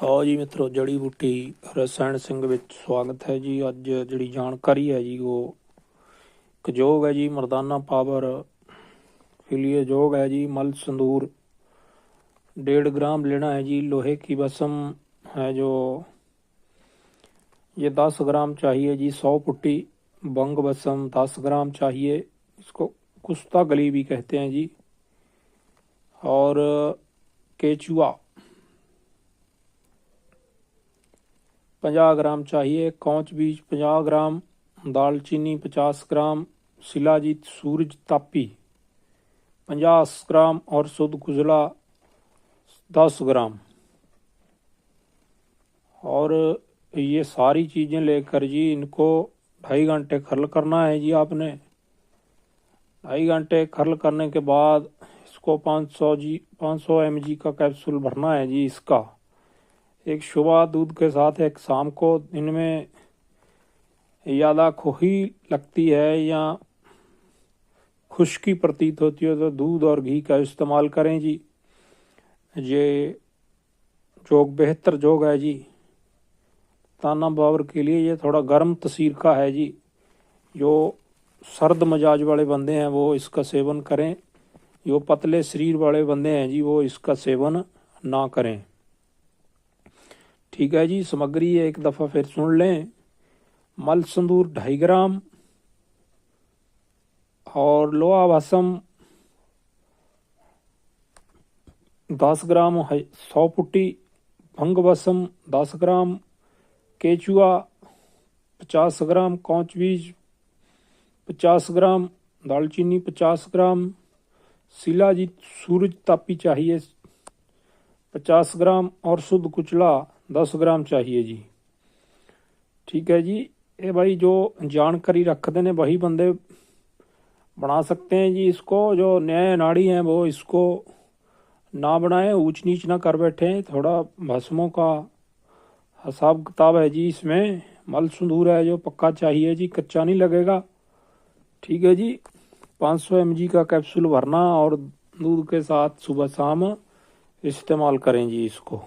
ਹਾਂ ਜੀ ਮਿੱਤਰੋ ਜੜੀ ਬੂਟੀ ਰਸਾਇਣ ਸਿੰਘ ਵਿੱਚ ਸਵਾਗਤ ਹੈ ਜੀ ਅੱਜ ਜਿਹੜੀ ਜਾਣਕਾਰੀ ਹੈ ਜੀ ਉਹ ਇੱਕ ਯੋਗ ਹੈ ਜੀ ਮਰਦਾਨਾ ਪਾਵਰ ਫਿਲੀਏ ਯੋਗ है जी मल संदूर डेढ़ ग्राम लेना है जी लोहे की बसम है जो ये दस ग्राम चाहिए जी सौ पुट्टी बंग बसम दस ग्राम चाहिए इसको कुश्ता गली भी कहते हैं जी और केचुआ पंजाह ग्राम चाहिए, कौच बीज पंजाह ग्राम दालचीनी पचास ग्राम, शिलाजीत सूरज तापी पचास ग्राम और शुद्ध कुजला दस ग्राम। और ये सारी चीज़ें लेकर जी इनको ढाई घंटे खरल करना है जी आपने। ढाई घंटे खरल करने के बाद इसको 500 जी 500 एम जी का कैप्सूल भरना है जी इसका। एक सुबह दूध के साथ एक शाम को इनमें ज़्यादा खोही लगती है या खुश्की प्रतीत होती है तो दूध और घी का इस्तेमाल करें जी। ये जोग बेहतर जोग है जी। ताना बावर के लिए ये थोड़ा गर्म तसीर का है जी। जो सर्द मजाज वाले बंदे हैं, वो इसका सेवन करें। जो पतले शरीर वाले बंदे हैं जी, वो इसका सेवन ना करें। ठीक है जी, सामग्री एक दफ़ा फिर सुन लें। मल संदूर ढाई ग्राम और लोहा भसम दस ग्राम सौ पुट्टी, भंग भसम दस ग्राम, केचुआ पचास ग्राम, कौच बीज पचास ग्राम, दालचीनी पचास ग्राम शिलाजीत सूरज तापी चाहिए पचास ग्राम और शुद्ध कुचला दस ग्राम चाहिए जी। ठीक है जी। ये भाई, जो जानकारी रखते ने वही बंदे बना सकते हैं जी इसको। जो नए नाड़ी हैं, वो इसको ना बनाए ऊंच नीच ना कर बैठे। थोड़ा भस्मों का हिसाब किताब है जी इसमें। मल संदूर है, जो पक्का चाहिए जी, कच्चा नहीं लगेगा। ठीक है जी। 500 सौ का कैप्सूल भरना और दूध के साथ सुबह शाम इस्तेमाल करें जी इसको।